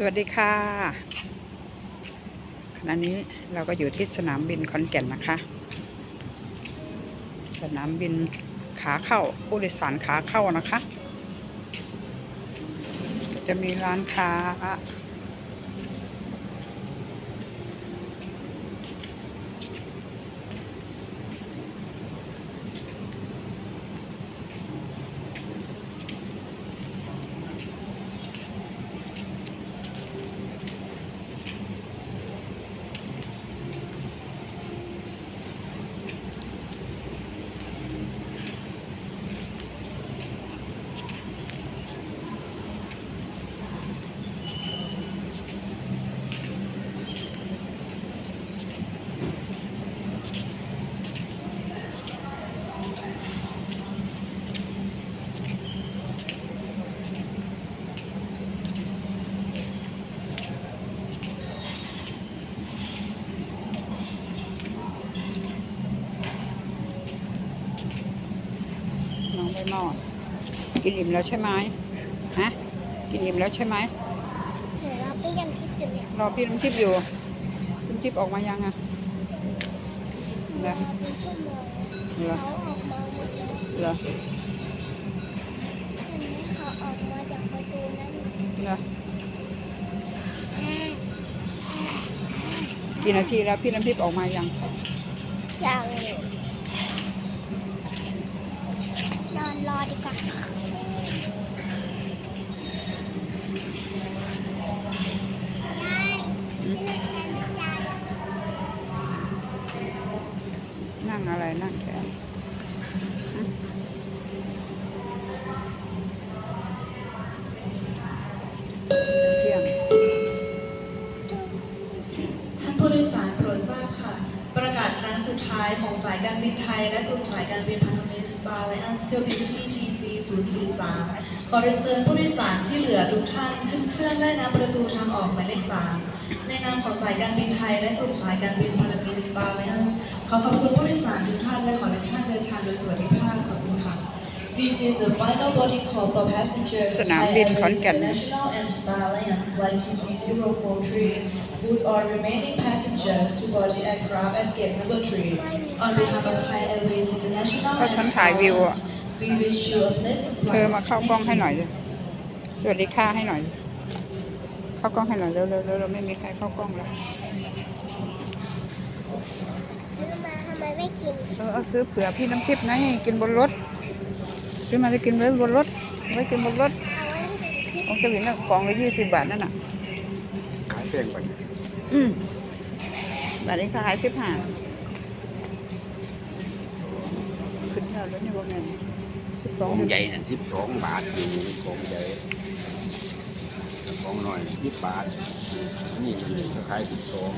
สวัสดีค่ะขณะนี้เราก็อยู่ที่สนามบินขอนแก่นนะคะ สนามบินขาเข้าผู้โดยสารขาเข้านะคะ จะมีร้านค้า น้องใบหมอด กินอิ่มแล้วใช่ไหมฮะ กินอิ่มแล้วใช่ไหมเดี๋ยวเราก็ยังคิดอยู่เนี่ยรอพี่น้ำทิพย์อยู่น้ำทิพย์ออกมายังอะรอเป็นชั่วโมงเหรอเขาออกมาหมดแล้วเหรอเห็นไหมเขาออกมาจากประตูนั้นเหรอกี่นาทีแล้วพี่น้ำทิพย์ออกมายังอย่าง นั่งอะไรนั่งแขนเที่ยงท่านผู้โดยสารโปรดทราบค่ะ ประกาศครั้งสุดท้ายของสายการบินไทย และกลุ่มสายการบินพันธมิตร Star Alliance เที่ยวบินที่ TG 043ขอเรียนเชิญผู้โดยสารที่เหลือทุกท่านขึ้นเครื่องได้ณประตูทางออกหมายเลข3ในนามของสายการบินไทยและกลุ่มสายการบินพันธมิตร Star Alliance ขอขอบคุณผู้โดยสารทุกท่านและขอให้ทุกท่านเดินทางโดยสวัสดิภาพขอบคุณค่ะ This is the final boarding call for passengers สนามบินขอนแก่น International and Starland Flight TT043 would all remaining passenger to board the aircraft at gate number 3 on behalf of Thai Airways International ก็ and ฉันถ่ายวิวอะ Starland we wish you a pleasant เธอมาเข้ากล้องให้หน่อยสิสวัสดีค่ะให้หน่อยสิเข้ากล้องให้หน่อยเร็วๆเร็วๆเราไม่มีใครเข้ากล้องแล้วซื้อ มาทำไมไม่กินเออเอาซื้อเผื่อพี่น้ำทิพย์ไงกินบนรถ ซื้อมาจะกินไว้บนรถ ไว้กินบนรถเอาไว้ให้เป็นคลิปของเจะวินน่ะกล่องละยี่สิบบาทนั่นน่ะ ขายแพงกว่านี้อืมบาทนี้ขายสิบห้าขึ้นแล้วแล้วนี่ว่าไงสิบสกององใหญ่นั่นสิบสองบาทนี่กองใหญ่กองน้อยสิบบาทอันนี่มันก็ขายสิบสอง